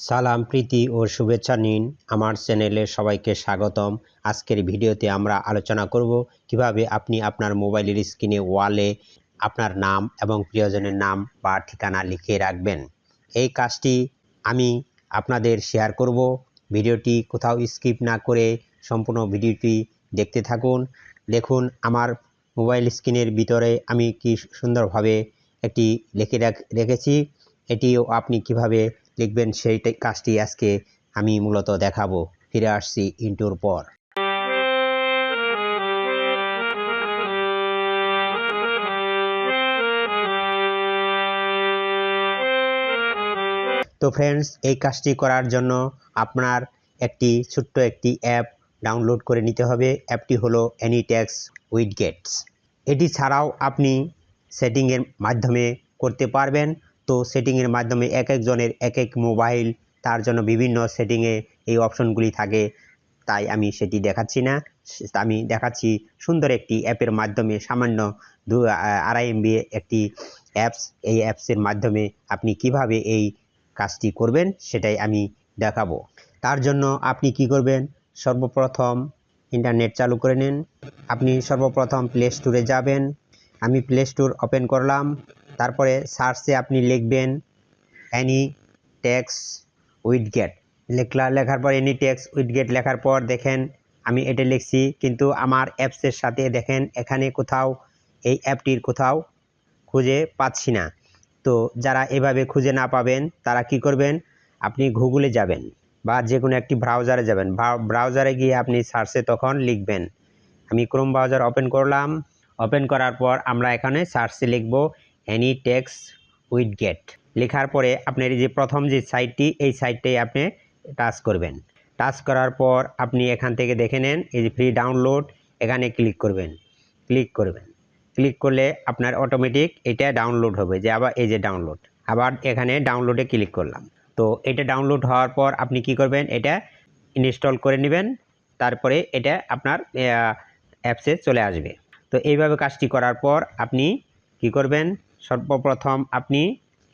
সালাম, প্রীতি ও শুভেচ্ছা নিন আমার চ্যানেলে সবাইকে স্বাগতম। আজকের ভিডিওতে আমরা আলোচনা করব কীভাবে আপনি আপনার মোবাইলের স্ক্রিনে ওয়ালে আপনার নাম এবং প্রিয়জনের নাম বা ঠিকানা লিখে রাখবেন। এই কাজটি আমি আপনাদের শেয়ার করব। ভিডিওটি কোথাও স্কিপ না করে সম্পূর্ণ ভিডিওটি দেখতে থাকুন। দেখুন, আমার মোবাইল স্ক্রিনের ভিতরে আমি কি সুন্দরভাবে একটি লিখে রাখ- রেখেছি। এটিও আপনি কীভাবে লিখবেন সেই কাজটি আজকে আমি মূলত দেখাবো। ফিরে আসছি ইন্টুর পর। তো ফ্রেন্ডস এই কাজটি করার জন্য আপনার একটি ছোট্ট একটি অ্যাপ ডাউনলোড করে নিতে হবে। অ্যাপটি হলো অ্যানিট্যাক্স উইডগেটস এটি ছাড়াও আপনি সেটিংয়ের মাধ্যমে করতে পারবেন। তো সেটিংয়ের মাধ্যমে এক একজনের এক এক মোবাইল তার জন্য বিভিন্ন সেটিংয়ে এই অপশনগুলি থাকে। তাই আমি সেটি দেখাচ্ছি না। আমি দেখাচ্ছি সুন্দর একটি অ্যাপের মাধ্যমে সামান্য দু আড়াই এমবি একটি অ্যাপস এই অ্যাপসের মাধ্যমে আপনি কীভাবে এই কাজটি করবেন সেটাই আমি দেখাবো। তার জন্য আপনি কি করবেন? সর্বপ্রথম ইন্টারনেট চালু করে নিন। আপনি সর্বপ্রথম প্লে স্টোরে যাবেন। আমি প্লে স্টোর ওপেন করলাম। তারপরে সার্চে আপনি লিখবেন অ্যানি ট্যাক্স উইথ গেট লেখলা লেখার পর এনি ট্যাক্স উইথ গেট লেখার পর দেখেন আমি এটা লিখছি, কিন্তু আমার অ্যাপসের সাথে দেখেন এখানে কোথাও, এই অ্যাপটির কোথাও খুঁজে পাচ্ছি না। তো যারা এভাবে খুঁজে না পাবেন, তারা কি করবেন? আপনি গুগলে যাবেন বা যে কোনো একটি ব্রাউজারে যাবেন। ব্রাউজারে গিয়ে আপনি সার্চে তখন লিখবেন। আমি ক্রোম ব্রাউজার ওপেন করলাম। ওপেন করার পর আমরা এখানে সার্চে লিখব এনি টেক্স উইথ গেট লেখার পরে আপনার এই যে প্রথম যে সাইটটি এই সাইটটাই আপনি টাচ করবেন। টাচ করার পর আপনি এখান থেকে দেখে নেন, এই যে ফ্রি ডাউনলোড এখানে ক্লিক করবেন। ক্লিক করবেন। ক্লিক করলে আপনার অটোমেটিক এটা ডাউনলোড হবে, যে আবার এই যে ডাউনলোড আবার এখানে ডাউনলোডে ক্লিক করলাম। তো এটা ডাউনলোড হওয়ার পর আপনি কি করবেন? এটা ইনস্টল করে নেবেন। তারপরে এটা আপনার অ্যাপসে চলে আসবে। তো এইভাবে কাজটি করার পর আপনি কি করবেন? সর্বপ্রথম আপনি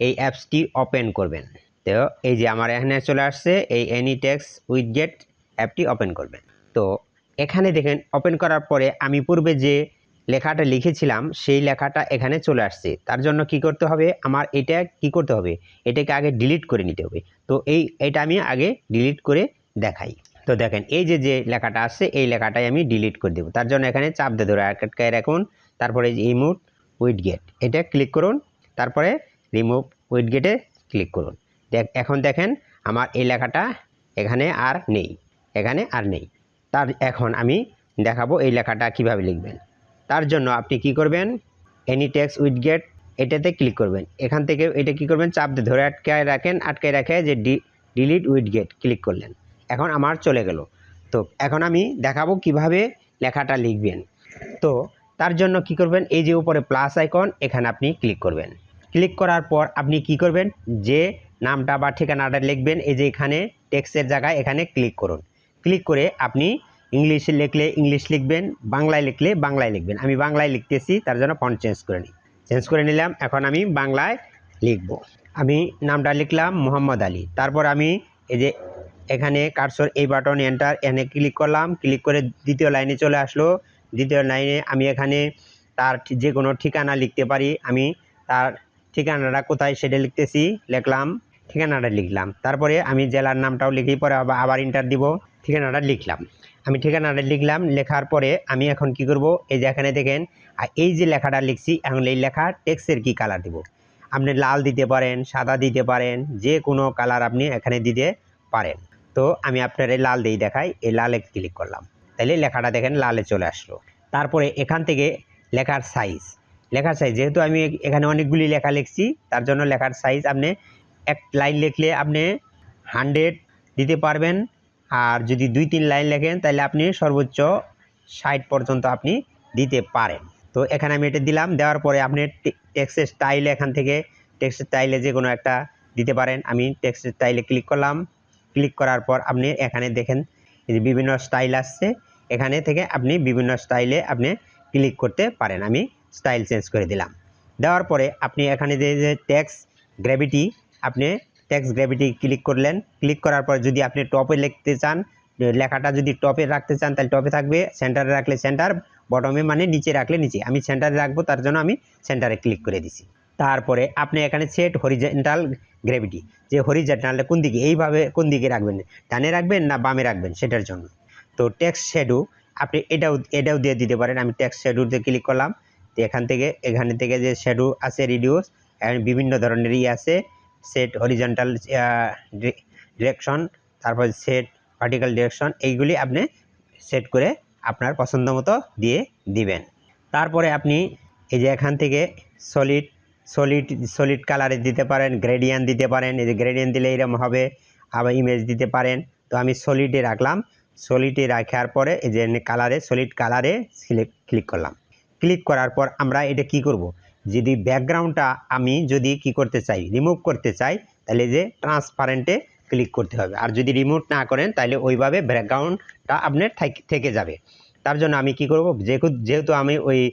এই অ্যাপসটি ওপেন করবেন। তো এই যে আমার এখানে চলে আসছে, এই এনিটেক্স উইথগেট অ্যাপটি ওপেন করবেন। তো এখানে দেখেন, ওপেন করার পরে আমি পূর্বে যে লেখাটা লিখেছিলাম, সেই লেখাটা এখানে চলে আসছে। তার জন্য কি করতে হবে? আমার এটা কি করতে হবে? এটাকে আগে ডিলিট করে নিতে হবে। তো এই, এটা আমি আগে ডিলিট করে দেখাই। তো দেখেন, এই যে যে লেখাটা আসছে, এই লেখাটাই আমি ডিলিট করে দেবো। তার জন্য এখানে চাপ দিয়ে ধরে আটকায় রাখুন। তারপরে এই ইমুট উইথ গেট এটা ক্লিক করুন, তারপরে রিমুভ উইথ গেটে ক্লিক করুন। দেখ, এখন দেখেন আমার এই লেখাটা এখানে আর নেই, এখানে আর নেই। তার, এখন আমি দেখাবো এই লেখাটা কীভাবে লিখবেন। তার জন্য আপনি কি করবেন? এনি টেক্স উইথ গেট এটাতে ক্লিক করবেন। এখান থেকে এটা কি করবেন? চাপ ধরে আটকায় রাখেন, আটকায় রাখে যে ডিলিট উইথ গেট ক্লিক করলেন। এখন আমার চলে গেল। তো এখন আমি দেখাবো কীভাবে লেখাটা লিখবেন। তো তার জন্য কি করবেন? এই যে উপরে প্লাস আইকন এখানে আপনি ক্লিক করবেন। ক্লিক করার পর আপনি কি করবেন? যে নামটা বা ঠিকানাটা লিখবেন, এই যে এখানে টেক্সটের জায়গায় এখানে ক্লিক করুন। ক্লিক করে আপনি ইংলিশে লিখলে ইংলিশ লিখবেন, বাংলায় লিখলে বাংলায় লিখবেন। আমি বাংলায় লিখতেছি, তার জন্য ফন্ট চেঞ্জ করে নিই। চেঞ্জ করে নিলাম, এখন আমি বাংলায় লিখব। আমি নামটা লিখলাম মোহাম্মদ আলী। তারপর আমি এই যে এখানে কার্সর এই বাটন এন্টার এখানে ক্লিক করলাম। ক্লিক করে দ্বিতীয় লাইনে চলে আসলো। দ্বিতীয় লাইনে আমি এখানে তার যে কোনো ঠিকানা লিখতে পারি। আমি তার ঠিকানাটা কোথায় সেটা লিখতেছি, লিখলাম, ঠিকানাটা লিখলাম। তারপরে আমি জেলার নামটাও লিখি, পরে আবার আবার ইন্টার দিব, ঠিকানাটা লিখলাম। আমি ঠিকানাটা লিখলাম, লেখার পরে আমি এখন কি করব? এই যে এখানে দেখেন, আর এই যে লেখাটা লিখছি, এখন এই লেখা টেক্সের কি কালার দিব? আপনি লাল দিতে পারেন, সাদা দিতে পারেন, যে কোনো কালার আপনি এখানে দিতে পারেন। তো আমি আপনার এই লাল দিয়ে দেখাই, এই লালে ক্লিক করলাম। তাহলে লেখাটা দেখেন লালে চলে আসলো। তারপরে এখান থেকে লেখার সাইজ লেখার সাইজ যেহেতু আমি এখানে অনেকগুলি লেখা লিখছি, তার জন্য লেখার সাইজ আপনি এক লাইন লিখলে আপনি হান্ড্রেড দিতে পারবেন। আর যদি দুই, তিন লাইন লেখেন তাহলে আপনি সর্বোচ্চ ষাট পর্যন্ত আপনি দিতে পারেন। তো এখানে আমি এটা দিলাম, দেওয়ার পরে আপনি টেক্সের স্টাইলে এখান থেকে টেক্সের স্টাইলে যে কোনো একটা দিতে পারেন। আমি টেক্সের স্টাইলে ক্লিক করলাম। ক্লিক করার পর আপনি এখানে দেখেন এই যে বিভিন্ন স্টাইল আসছে, এখানে থেকে আপনি বিভিন্ন স্টাইলে আপনি ক্লিক করতে পারেন। আমি স্টাইল চেঞ্জ করে দিলাম। দেওয়ার পরে আপনি এখানে যে যে ট্যাক্স গ্র্যাভিটি আপনি টেক্সট গ্র্যাভিটি ক্লিক করলেন। ক্লিক করার পর যদি আপনি টপে লিখতে চান, লেখাটা যদি টপে রাখতে চান, তাহলে টপে থাকবে সেন্টারে রাখলে সেন্টার বটমে মানে নিচে রাখলে নিচে। আমি সেন্টারে রাখব, তার জন্য আমি সেন্টারে ক্লিক করে দিছি। তারপরে আপনি এখানে সেট হরিজেন্টাল গ্র্যাভিটি যে হরিজেন্টালটা কোন দিকে, এইভাবে কোন দিকে রাখবেন? ডানে রাখবেন না বামে রাখবেন সেটার জন্য? তো টেক্সট শেডু আপনি এটাও এটাও দিয়ে দিতে পারেন। আমি টেক্সট শেডুতে ক্লিক করলাম। তো এখান থেকে, এখানে থেকে যে শেডু আছে রিডিউস বিভিন্ন ধরনের ই আছে। সেট হরিজেন্টাল ডিরেকশন তারপর সেট ভার্টিক্যাল ডিরেকশন এইগুলি আপনি সেট করে আপনার পছন্দ মতো দিয়ে দিবেন। তারপরে আপনি এই যে এখান থেকে সলিড সলিড সলিড কালারে দিতে পারেন গ্রেডিয়ান দিতে পারেন, এই যে গ্রেডিয়ান দিলে এরকম হবে, আবার ইমেজ দিতে পারেন। তো আমি সলিডে রাখলাম সলিডে রাখার পরে এই যে কালারে সলিড কালারে সিলেক্ট ক্লিক করলাম। ক্লিক করার পর আমরা এটা কি করব? যদি ব্যাকগ্রাউন্ডটা আমি যদি কি করতে চাই রিমুভ করতে চাই, তাহলে যে ট্রান্সপারেন্টে ক্লিক করতে হবে। আর যদি রিমুভ না করেন, তাহলে ওইভাবে ব্যাকগ্রাউন্ডটা আপনার থাক- যাবে। তার জন্য আমি কি করব? যেহেতু যেহেতু আমি ওই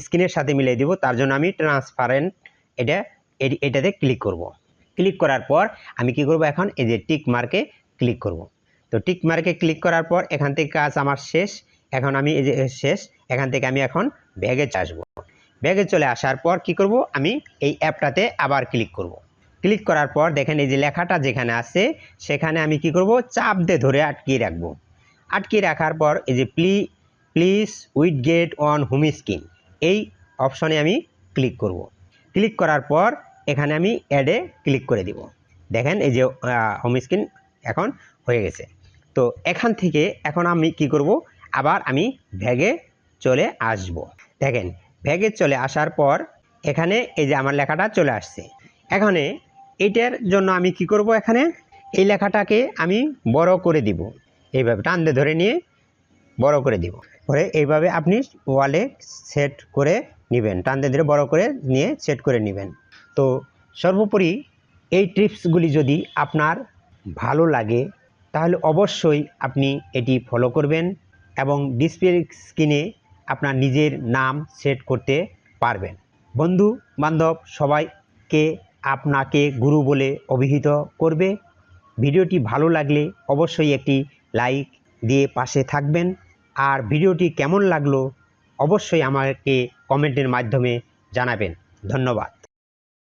স্ক্রিনের সাথে মিলিয়ে দিব, তার জন্য আমি ট্রান্সপারেন্ট এটা এটি- এটাতে ক্লিক করব। ক্লিক করার পর আমি কি করব এখন? এই যে টিক মার্কে ক্লিক করব। তো টিক মার্কে ক্লিক করার পর এখান থেকে কাজ আমার শেষ। এখন আমি এই যে শেষ, এখান থেকে আমি এখন ব্যাগে আসব। ব্যাগে চলে আসার পর কি করব? আমি এই অ্যাপটাতে আবার ক্লিক করব। ক্লিক করার পর দেখেন এই যে লেখাটা যেখানে আছে, সেখানে আমি কি করব? চাপ দিয়ে ধরে আটকিয়ে রাখব। আটকিয়ে রাখার পর এই যে প্লি please widget on home screen এই অপশনে আমি ক্লিক করব। ক্লিক করার পর এখানে আমি অ্যাডে ক্লিক করে দিব। দেখেন এই যে হোম স্ক্রিন এখন হয়ে গেছে। তো এখান থেকে এখন আমি কি করব? আবার আমি ভ্যাগে চলে আসব। দেখেন ভ্যাগে চলে আসার পর এখানে এই যে আমার লেখাটা চলে আসছে। এখানে এটার জন্য আমি কি করব এখানে? এই লেখাটাকে আমি বড় করে দিব। এইভাবে টান দিয়ে ধরে নিয়ে বড় করে দিব। পরে এইভাবে আপনি ওয়ালে সেট করে নেবেন দিয়ে ধরে বড় করে নিয়ে সেট করে নেবেন। তো সর্বোপরি এই টিপসগুলি যদি আপনার ভালো লাগে, তাহলে অবশ্যই আপনি এটি ফলো করবেন এবং ডিসপ্লে স্ক্রিনে আপনার নিজের নাম সেট করতে পারবেন। বন্ধু বান্ধব সবাইকে আপনাকে গুরু বলে অভিহিত করবে। ভিডিওটি ভালো লাগলে অবশ্যই একটি লাইক দিয়ে পাশে থাকবেন। আর ভিডিওটি কেমন লাগল অবশ্যই আমাকে কমেন্টের মাধ্যমে জানাবেন। ধন্যবাদ।